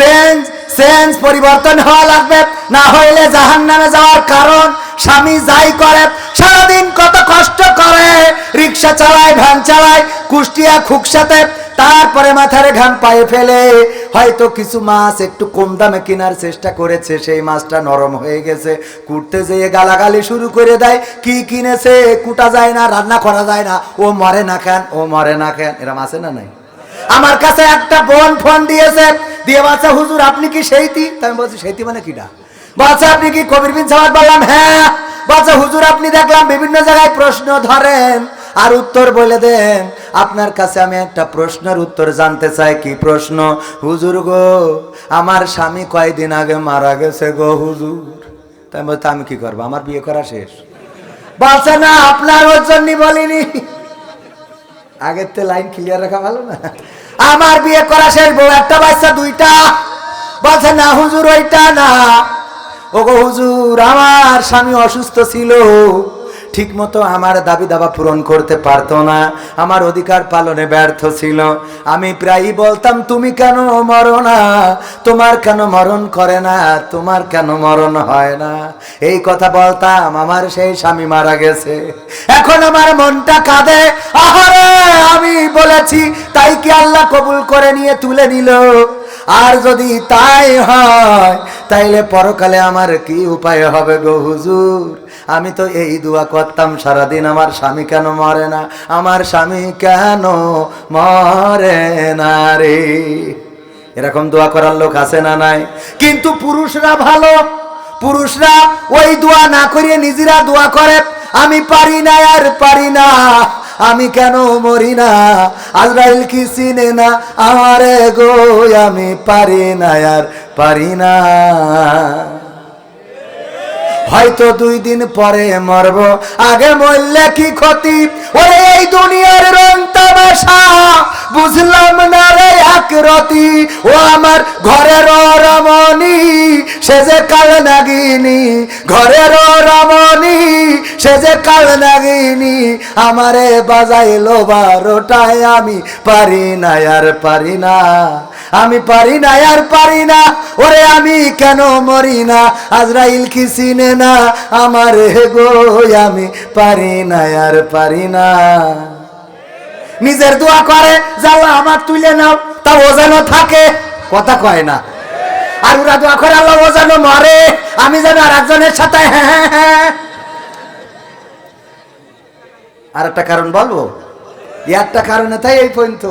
Change change পরিবর্তন হওয়া লাগবে। না হইলে জাহান নামে যাওয়ার কারণ, স্বামী যাই করে, সারাদিন কত কষ্ট করে, রিক্সা চালায়, ভ্যান চালায়, কুষ্টিয়া, খুকসাতে, তারপরে মাথার ঘাম পায়ে ফেলে। হয়তো কিছু মাছ একটু কম দামে কেনার চেষ্টা করেছে, সেই মাছটা নরম হয়ে গেছে। কুটতে যেয়ে গালাগালি শুরু করে দেয়, কি কিনেছে, কুটা যায় না, রান্না করা যায় না, ও মরে না কেন, ও মরে না কেন, এরম আছে না নাই? আমার কাছে একটা বোন ফোন দিয়েছে। দিয়ে বাচ্চা হুজুর আপনি কি সেইতি? আমি বলছি সেইতি মানে কিটা বাচ্চা আপনি কি কবির বিন সামাদ? বললাম হ্যাঁ। বাচ্চা হুজুর আপনি দেখলাম বিভিন্ন জায়গায় প্রশ্ন ধরেন আর উত্তর বলে দেন। আপনার কাছে আমি একটা প্রশ্নের উত্তর জানতে চাই। কি প্রশ্ন? হুজুর গো আমার স্বামী কয়দিন আগে মারা গেছে গো হুজুর। তাই বলছি, আমি কি করব? আমার বিয়ে করা শেষ। বাচ্চা না আপনার ওর বলিনি। আগের তো লাইন ক্লিয়ার রাখা ভালো না? আমার বিয়ে করা শেষ, বউ একটা বাচ্চা, দুইটা। বলছে, না, হুজুর, ওইটা না। ওগো, হুজুর, আমার স্বামী অসুস্থ ছিল। ঠিক মতো আমার দাবি দাবা পূরণ করতে পারতো না। আমার অধিকার পালনে ব্যর্থ ছিল। আমি প্রায়ই বলতাম, তুমি কেন মরো না? তোমার কেন মরণ করে না? তোমার কেন মরণ হয় না? এই কথা বলতাম, আমার সেই স্বামী মারা গেছে। এখন আমার মনটা কাঁদে, আহারে, আমি বলেছি, তাই কি আল্লাহ কবুল করে নিয়ে তুলে নিল? আর যদি তাই হয়, তাইলে পরকালে আমার কি উপায় হবে গো হুজুর? আমি তো এই দোয়া করতাম সারাদিন, আমার স্বামী কেন মরে না? আমার স্বামী কেন মরে না রে? এরকম দোয়া করার লোক আছে না নাই? কিন্তু পুরুষরা ভালো। পুরুষরা ওই দোয়া না করিয়ে নিজেরা দোয়া করে, আমি পারি না আর পারি না, আমি কেন মরি না? আজরাইল কি চিনে না? আমারে গো, আমি পারি না আর পারি না। হয়তো দুই দিন পরে মরব। আগে মরলে কি ক্ষতি? ওরে, এই দুনিয়ার রং তামাশা, বুঝলাম না রে এক রতি। ও আমার ঘরের সে যে কাল নাগিনী, ঘরের রমণী সে যে কাল নাগিনী, আমারে বাজাইলো বারোটায় আমি পারি না, আর পারি না, আমি পারি না, আর পারি না, ওরে আমি কেন মরি না, আজরাইল কি চিনে না আমার গো, আমি পারি না, আর পারি না। নিজের দোয়া করে, যাও আমার তুলে নাও তা ও যেন থাকে, কথা কয় না। আর ওরা দোয়া করে আল্লাহ যেন মরে। আমি যেন আর একজনের সাথে হ্যাঁ হ্যাঁ হ্যাঁ। আর একটা কারণ বলব? একটা কারণে তাই এই পর্যন্ত।